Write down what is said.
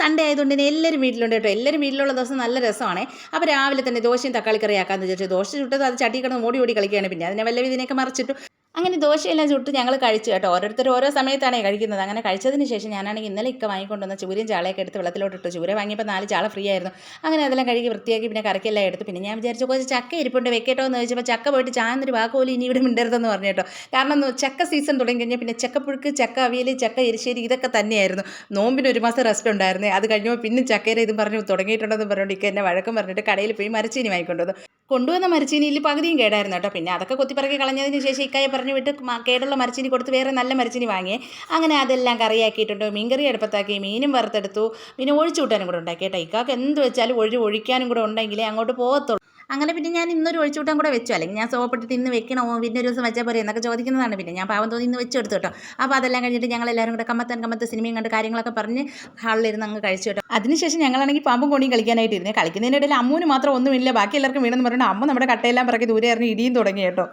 Sunday ആയതുകൊണ്ട് തന്നെ എല്ലാവരും വീട്ടിലുണ്ട് കേട്ടോ. എല്ലാവരും വീട്ടിലുള്ള ദിവസം നല്ല രസമാണ്. അപ്പോൾ രാവിലെ തന്നെ ദോശയും തക്കാളി കറി ആക്കാമെന്ന് വിചാരിച്ചു. ദോശ ചുട്ടത് അത് ചട്ടി കിടന്ന് ഓടി ഓടി കളിക്കുകയാണ്. പിന്നെ അതിനെ വല്ല ഇതിനെയൊക്കെ മറിച്ചിട്ടു. അങ്ങനെ ദോശയെല്ലാം ചുട്ട് ഞങ്ങൾ കഴിച്ചു കേട്ടോ. ഓരോരുത്തർ ഓരോ സമയത്താണ് കഴിക്കുന്നത്. അങ്ങനെ കഴിച്ചതിന് ശേഷം ഞാനാണെങ്കിൽ ഇന്നലെ ഇക്ക വാങ്ങിക്കൊണ്ടുവന്ന ചൂരയും ചാളയൊക്കെ എടുത്ത് വെള്ളത്തിലോട്ടിട്ടു. ചൂര വാങ്ങിയപ്പോൾ നാല് ചാള ഫ്രീ ആയിരുന്നു. അങ്ങനെ അതെല്ലാം കഴുകി വൃത്തിയാക്കി പിന്നെ കറക്കെല്ലാം എടുത്തു. പിന്നെ ഞാൻ വിചാരിച്ചു കുറച്ച് ചക്ക ഇരിപ്പുണ്ട് വെക്കേട്ടോ എന്ന് ചോദിച്ചപ്പോൾ ചക്ക പോയിട്ട് ചാന്നൊരു വാക്കുപോലും ഇനി ഇവിടെ മിണ്ടരുതെന്ന് പറഞ്ഞു കേട്ടോ. കാരണം ചക്ക സീസൺ തുടങ്ങി കഴിഞ്ഞാൽ പിന്നെ ചക്കപ്പുഴുക്ക് ചക്ക അവിയൽ ചക്ക എരിശ്ശേരി ഇതൊക്കെ തന്നെയായിരുന്നു. നോമ്പിന് ഒരു മാസം റെസ്റ്റ് ഉണ്ടായിരുന്നേ. അത് കഴിഞ്ഞപ്പോൾ പിന്നെ ചക്കയുടെ ഇതും പറഞ്ഞു തുടങ്ങിയിട്ടുണ്ടെന്ന് പറഞ്ഞുകൊണ്ട് ഇക്ക എന്നെ വഴക്കം പറഞ്ഞിട്ട് കടയിൽ പോയി മരച്ചീനി വാങ്ങിക്കൊണ്ടുവന്നു. കൊണ്ടുവന്ന മരച്ചീനിയിൽ പകുതിയും കേടായിരുന്നു കേട്ടോ. പിന്നെ അതൊക്കെ കൊത്തിപ്പറക്കി കളഞ്ഞതിന് ശേഷം ഇക്കായെ പറഞ്ഞു വിട്ട് കേടുള്ള മരച്ചീനി കൊടുത്ത് വേറെ നല്ല മരച്ചീനി വാങ്ങിയേ. അങ്ങനെ അതെല്ലാം കറിയാക്കിയിട്ടുണ്ട്. മീൻകറി അടുപ്പത്താക്കി മീനും വറുത്തെടുത്തു. പിന്നെ ഒഴിച്ചു കൂട്ടാനും കൂടെ ഉണ്ടാക്കി കേട്ടോ. ഇക്കാക്ക് എന്ത് വെച്ചാലും ഒഴി ഒഴിക്കാനും കൂടെ ഉണ്ടെങ്കിലേ അങ്ങോട്ട് പോകത്തുള്ളൂ. അങ്ങനെ പിന്നെ ഞാൻ ഇന്നൊരു ഒഴിച്ചുകൂട്ടം കൂടെ വെച്ചു. അല്ലെങ്കിൽ ഞാൻ സോപ്പിട്ടിട്ട് ഇന്ന് വെക്കണോ? പിന്നെ ഒരു ദിവസം വെച്ചാൽ പോരെ എന്നൊക്കെ ചോദിക്കുന്നതാണ്. പിന്നെ ഞാൻ പാവം തോന്നി ഇന്ന് വെച്ചെടുത്തു കേട്ടോ. അപ്പോൾ അതെല്ലാം കഴിഞ്ഞിട്ട് ഞങ്ങൾ എല്ലാവരും കൂടെ കമ്മത്തൻ കമ്മത്ത് സിനിമയും കണ്ട് കാര്യങ്ങളൊക്കെ പറഞ്ഞ് ഹാളിലിരുന്ന് അങ്ങ് കഴിച്ചു കേട്ടോ. അതിനുശേഷം ഞങ്ങളാണെങ്കിൽ പാമ്പും കോണിയും കളിക്കാനായിട്ട് ഇരുന്നേ കളിക്കുന്നതിനിടയിൽ അമ്മൂന് മാത്രം ഒന്നുമില്ല ബാക്കി എല്ലാവർക്കും വീണെന്ന് പറഞ്ഞിട്ട് അമ്മ നമ്മുടെ കട്ടയെല്ലാം പിറക്കി ദൂരെ ഇറങ്ങി ഇടിയും തുടങ്ങി കേട്ടോ.